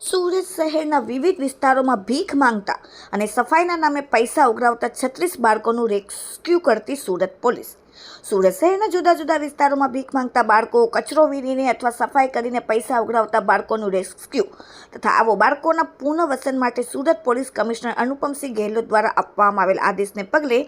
સુરત શહેરના વિવિધ વિસ્તારોમાં ભીખ માંગતા અને સફાઈના નામે પૈસા ઉઘરાવતા છત્રીસ બાળકોનું રેસ્ક્યુ કરતી સુરત પોલીસ. સુરત શહેરના જુદા જુદા વિસ્તારોમાં ભીખ માંગતા બાળકો કચરો વીણીને અથવા સફાઈ કરીને પૈસા ઉઘરાવતા બાળકોનું રેસ્ક્યુ તથા આવો બાળકોના પુનઃવસન માટે સુરત પોલીસ કમિશનર અનુપમસિંહ ગેહલોત દ્વારા આપવામાં આવેલ આદેશને પગલે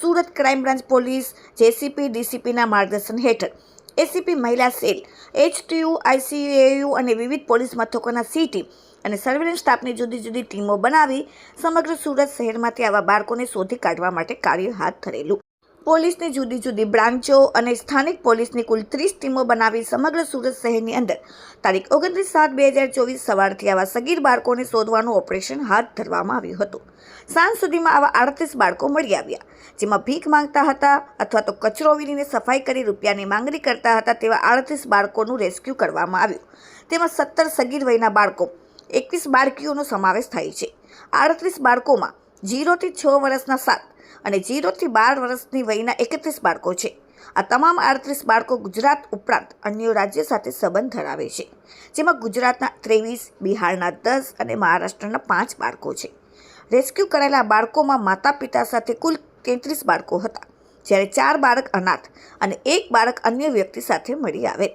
Surat crime branch police, JCP, ડીસીપીના માર્ગદર્શન હેઠળ એસીપી મહિલા સેલ, એચટીયુ, આઈસીએયુ અને વિવિધ પોલીસ મથકોના સીટી અને સર્વેલન્સ સ્ટાફની જુદી જુદી ટીમો બનાવી સમગ્ર સુરત શહેરમાંથી આવા બાળકોને શોધી કાઢવા માટે કાર્ય હાથ ધરેલું. પોલીસની જુદી જુદી બ્રાન્ચો અને સ્થાનિક પોલીસની કુલ ત્રીસ ટીમો બનાવી સમગ્ર સુરત શહેરની અંદર. તારીખ ઓગણત્રીસ સાત બે હજાર ચોવીસ સવારથી આવા સગીર બાળકોને શોધવાનું ઓપરેશન હાથ ધરવામાં આવ્યું હતું. સાંજ સુધીમાં આવા આડત્રીસ બાળકો મળી આવ્યા, જેમાં ભીખ માંગતા હતા અથવા તો કચરો વીણીને સફાઈ કરી રૂપિયાની માંગણી કરતા હતા તેવા આડત્રીસ બાળકોનું રેસ્ક્યુ કરવામાં આવ્યું. તેમાં સત્તર સગીર વયના બાળકો, એકવીસ બાળકીઓનો સમાવેશ થાય છે. આડત્રીસ બાળકોમાં જીરોથી છ વર્ષના સાત અને જીરોથી બાર વર્ષની વયના એકત્રીસ બાળકો છે. આ તમામ આડત્રીસ બાળકો ગુજરાત ઉપરાંત અન્ય રાજ્ય સાથે સંબંધ ધરાવે છે. જેમાં ગુજરાતના ત્રેવીસ, બિહારના દસ અને મહારાષ્ટ્રના પાંચ બાળકો છે. રેસ્ક્યુ કરાયેલા બાળકોમાં માતા પિતા સાથે કુલ તેત્રીસ બાળકો હતા, જ્યારે ચાર બાળક અનાથ અને એક બાળક અન્ય વ્યક્તિ સાથે મળી આવે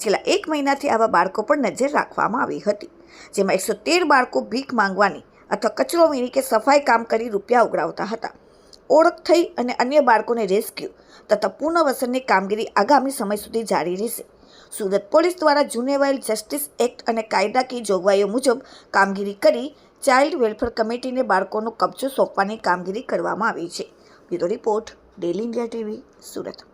છેલ્લા એક મહિનાથી આવા બાળકો પર નજર રાખવામાં આવી હતી, જેમાં એકસો તેર બાળકો ભીખ માંગવાની અથવા કચરો વીણી કે સફાઈ કામ કરી રૂપિયા ઉઘરાવતા હતા. ઓળખ થઈ અને અન્ય બાળકોને રેસ્ક્યુ તથા પુનઃવસનની કામગીરી આગામી સમય સુધી જારી રહેશે. સુરત પોલીસ દ્વારા જુનેવાઇલ જસ્ટિસ એક્ટ અને કાયદાકીય જોગવાઈઓ મુજબ કામગીરી કરી ચાઇલ્ડ વેલફેર કમિટીને બાળકોનો કબજો સોંપવાની કામગીરી કરવામાં આવી છે. Bureau report daily India TV, Surat.